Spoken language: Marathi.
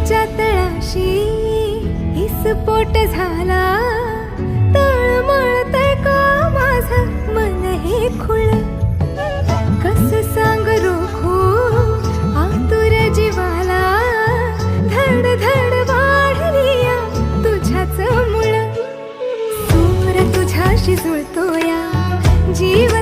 हृदयाच्या तळाशी स्फोट झाला. तळमळतय का माझ मन हे खुळ? कस सांग रोखू आतुर जीवाला धड धड वाढलिया तुझ्याच मुळ. सूर तुझ्याशी जुळतो या जीव